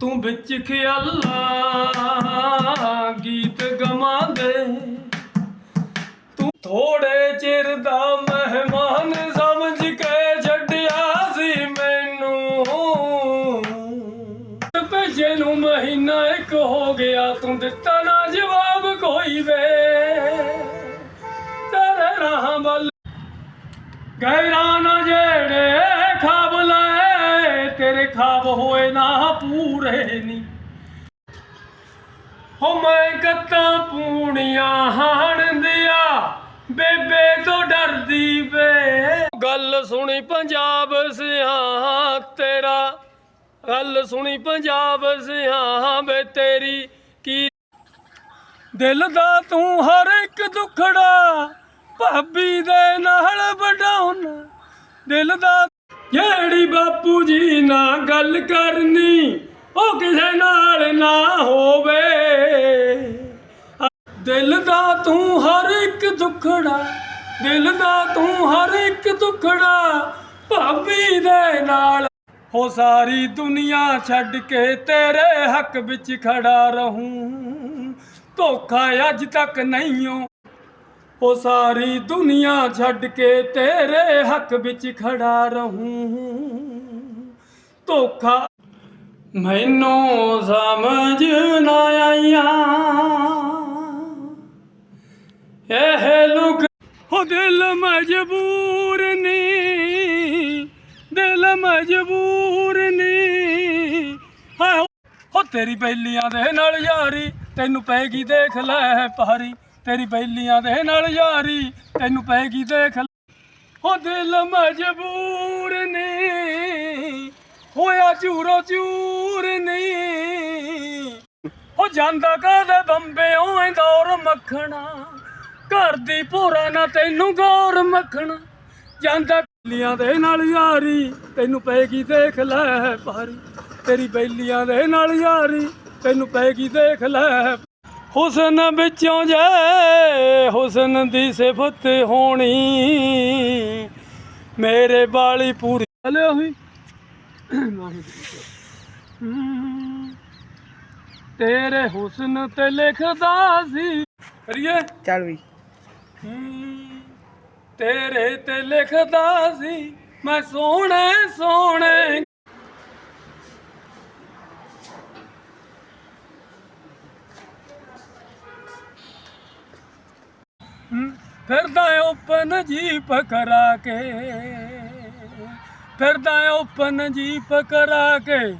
ਤੂੰ ਵਿੱਚ ਖਿਆਲਾ, ਗੀਤ ਗਮਾਂਦੇ ਤੂੰ ਥੋੜੇ ਚਿਰ ਦਾ ਮਹਿਮਾਨ ਸਮਝ ਕੇ ਛੱਡਿਆ ਸੀ ਮੈਨੂੰ। ਭੇਜੇ ਨੂੰ ਮਹੀਨਾ ਇੱਕ ਹੋ ਗਿਆ, ਤੂੰ ਦਿੱਤਾ ਨਾ ਜਵਾਬ ਕੋਈ ਵੇ। ਤੇਰੇ ਰਾਹਾਂ ਵੱਲ ਗੈਰਾਂ ਨਾ ਜੇ ਖਾਬ ਹੋਏ ਨਾ ਪੂਰੇ ਨੀ। ਹੋ ਮੈਂ ਕੱਤਾਂ ਪੂਣੀਆਂ ਹਾਣ ਦਿਆ। ਬੇਬੇ ਤੋਂ ਡਰਦੀ ਵੇ। ਗੱਲ ਸੁਣੀ ਪੰਜਾਬ ਸਿਆਂ ਤੇਰਾ। ਗੱਲ ਸੁਣੀ ਪੰਜਾਬ ਸਿਆਂ ਵੇ ਤੇਰੀ ਕੀ। ਦਿਲ ਦਾ ਤੂੰ ਹਰ ਇੱਕ ਦੁਖੜਾ। ਭਾਬੀ ਦੇ ਨਾਲ ਵਡਾਉਣਾ। ਦਿਲ ਦਾ ਜਿਹੜੀ ਬਾਪੂ ਜੀ ਨਾਲ ਗੱਲ ਕਰਨੀ, ਉਹ ਕਿਸੇ ਨਾਲ ਨਾ ਹੋਵੇ। ਦਿਲ ਦਾ ਤੂੰ ਹਰ ਇੱਕ ਦੁਖੜਾ, ਦਿਲ ਦਾ ਤੂੰ ਹਰ ਇੱਕ ਦੁਖੜਾ ਭਾਬੀ ਦੇ ਨਾਲ। ਹੋ ਸਾਰੀ ਦੁਨੀਆ ਛੱਡ ਕੇ ਤੇਰੇ ਹੱਕ ਵਿੱਚ ਖੜਾ ਰਹੂੰ। ਧੋਖਾ ਅੱਜ ਤੱਕ ਨਹੀਂ ਓ ਉਹ ਸਾਰੀ ਦੁਨੀਆ ਛੱਡ ਕੇ ਤੇਰੇ ਹੱਕ ਵਿੱਚ ਖੜਾ ਰਹੂੰ। ਧੋਖਾ। ਮੈਨੂੰ ਸਮਝ ਨਾ ਆਈਆਂ। ਇਹ ਲੋਕ ਹੋ ਦਿਲ ਮਜਬੂਰ ਨੀ। ਦਿਲ ਮਜਬੂਰ ਨੀ। ਹਾਏ, ਹੋ ਤੇਰੀ ਬੈਲੀਆਂ ਦੇ ਨਾਲ ਯਾਰੀ, ਤੈਨੂੰ ਪੈਗੀ ਦੇਖ ਲੈ ਪਾਰੀ ਤੇਰੀ ਬੈਲੀਆਂ ਦੇ ਨਾਲ ਯਾਰੀ, ਤੈਨੂੰ ਪੈਗੀ ਦੇਖ ਲੈ। ਹੋ ਦਿਲ ਮਜਬੂਰ ਨੀ ਹੋਇਆ ਚੂਰੋ ਚੂਰ ਨੀ ਹੋ ਜਾਂਦਾ ਕਾਦੇ ਬੰਬੇ ਓਏ ਦੌਰ ਮੱਖਣਾ। ਘਰ ਦੀ ਭੋਰਾ ਨਾ ਤੈਨੂੰ ਗੌਰ ਮੱਖਣਾ। ਜਾਂਦਾ ਬੈਲੀਆਂ ਦੇ ਨਾਲ ਯਾਰੀ, ਤੈਨੂੰ ਪੈਗੀ ਦੇਖ ਲੈ ਪਾਰੀ ਤੇਰੀ ਬੈਲੀਆਂ ਦੇ ਨਾਲ ਯਾਰੀ, ਤੈਨੂੰ ਪੈਗੀ ਦੇਖ ਲੈ ਹੁਸਨ ਵਿੱਚੋਂ ਜੇ ਹੁਸਨ ਦੀ ਸਿਫਤ ਹੋਣੀ ਮੇਰੇ ਬਾਲੀ ਪੂਰੀ ਹਲੇ ਹੋਈ ਤੇਰੇ ਹੁਸਨ ਤੇ ਲਿਖਦਾ ਸੀ। ਕਰੀਏ। ਚੱਲ ਵੀ। ਤੇਰੇ ਤੇ ਲਿਖਦਾ ਸੀ ਮੈਂ ਸੋਹਣੇ ਸੋਹਣੇ ਫਿਰਦਾ ਓਪਨ ਜੀਪ ਕਰਾ ਕੇ ਫਿਰਦਾ ਓਪਨ ਜੀਪ ਕਰਾ ਕੇ।